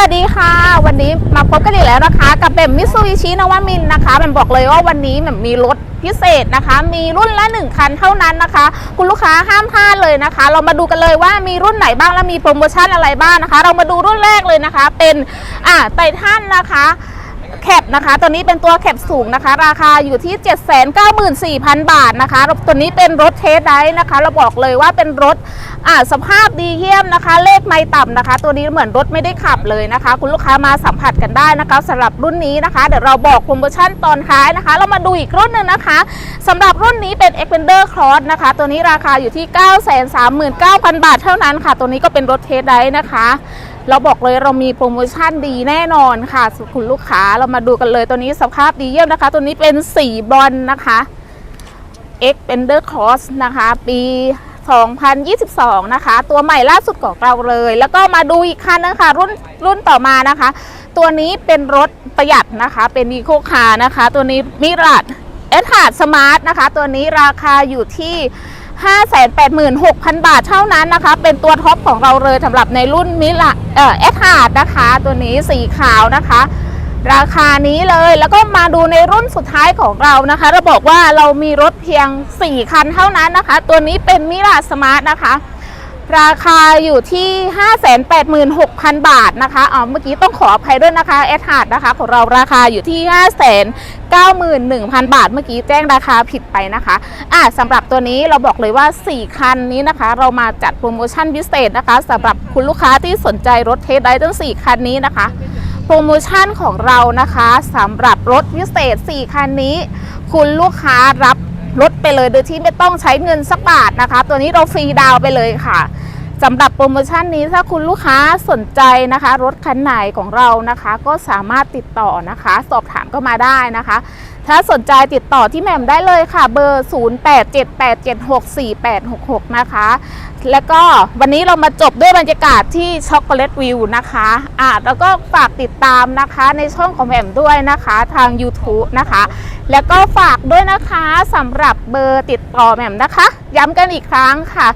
วัสดีค่ะ วันนี้มาพบกันอีกแล้วนะคะ กับแบบมิซูบิชินวมินนะคะแบบบอกเลยว่าวันนี้แบบมีรถพิเศษนะคะ มีรุ่นละ 1 คันเท่านั้นนะคะ คุณลูกค้าห้ามพลาดเลยนะคะ เรามาดูกันเลยว่ามีรุ่นไหนบ้างและมีโปรโมชั่นอะไรบ้างนะคะ เรามาดูรุ่นแรกเลยนะคะ เป็นอ่าไททันนะคะ แคปนะคะ ตัวนี้เป็นตัวแคปสูงนะคะ ราคาอยู่ที่ 794,000 บาทนะคะตัวนี้เป็นรถเทสไดฟ์นะคะ เราบอกเลยว่าเป็นรถอ่าสภาพดีเยี่ยมนะคะ เลขไม่ต่ำนะคะ ตัวนี้เหมือนรถไม่ได้ขับเลยนะคะ คุณลูกค้ามาสัมผัสกันได้นะคะสำหรับรุ่นนี้นะคะ เดี๋ยวเราบอกโปรโมชั่นตอนท้ายนะคะ เรามาดูอีกรุ่นหนึ่งนะคะสำหรับรุ่นนี้เป็น e x p e n d e r Cross นะคะ ตัวนี้ราคาอยู่ที่ 939,000 บาทเท่านั้นค่ะ ตัวนี้ก็เป็นรถเทสไดฟ์นะคะ เราบอกเลยเรามีโปรโมชั่นดีแน่นอนค่ะ คุณลูกค้าเรามาดูกันเลยตัวนี้สภาพดีเยี่ยมนะคะ ตัวนี้เป็นสีบอลนะคะ X p e n d e r Cross นะคะ ปี 2022 นะคะ ตัวใหม่ล่าสุดของเราเลย แล้วก็มาดูอีกคันนึงค่ะ รุ่นรุ่นต่อมานะคะ ตัวนี้เป็นรถประหยัดนะคะ เป็นอีโคคานะคะ ตัวนี้มิรัดเอสฮาร์ดสมาร์ทนะคะ ตัวนี้ราคาอยู่ที่ 586,000 บาทเท่านั้นนะคะ เป็นตัวท็อปของเราเลยสำหรับในรุ่นมิละเอ่อเอสฮาร์ดนะคะ ตัวนี้สีขาวนะคะ ราคานี้เลยแล้วก็มาดูในรุ่นสุดท้ายของเรานะคะ เราบอกว่าเรามีรถเพียง 4 คันเท่านั้นนะคะ ตัวนี้เป็นมิลาสมาร์ทนะคะ ราคาอยู่ที่ 586,000 บาทนะคะอ๋อเมื่อกี้ต้องขออภัยด้วยนะคะแอดฮาร์ดนะคะของเราราคาอยู่ที่ 591,000 บาท เมื่อกี้แจ้งราคาผิดไปนะคะอะสำหรับตัวนี้เราบอกเลยว่า 4 คันนี้นะคะ เรามาจัดโปรโมชั่นพิเศษนะคะสำหรับคุณลูกค้าที่สนใจรถเทสได้ทั้ง 4 คันนี้นะคะโปรโมชั่นของเรานะคะสำหรับรถพิเศษ 4 คันนี้ คุณลูกค้ารับ ลดไปเลยโดยที่ไม่ต้องใช้เงินสักบาทนะคะ ตัวนี้เราฟรีดาวไปเลยค่ะสำหรับโปรโมชั่นนี้ถ้าคุณลูกค้าสนใจนะคะ รถคันไหนของเรานะคะ ก็สามารถติดต่อนะคะ สอบถามก็มาได้นะคะ ถ้าสนใจติดต่อที่แหม่มได้เลยค่ะ เบอร์ 0878764866 นะคะ แล้วก็วันนี้เรามาจบด้วยบรรยากาศที่ช็อกโกแลตวิวนะคะอ่าแล้วก็ฝากติดตามนะคะในช่องของแหม่มด้วยนะคะทาง YouTube นะคะ แล้วก็ฝากด้วยนะคะสำหรับเบอร์ติดต่อแหม่มนะคะ ย้ำกันอีกครั้งค่ะ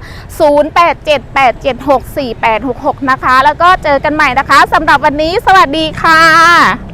0878764866 นะคะ แล้วก็เจอกันใหม่นะคะสำหรับวันนี้สวัสดีค่ะ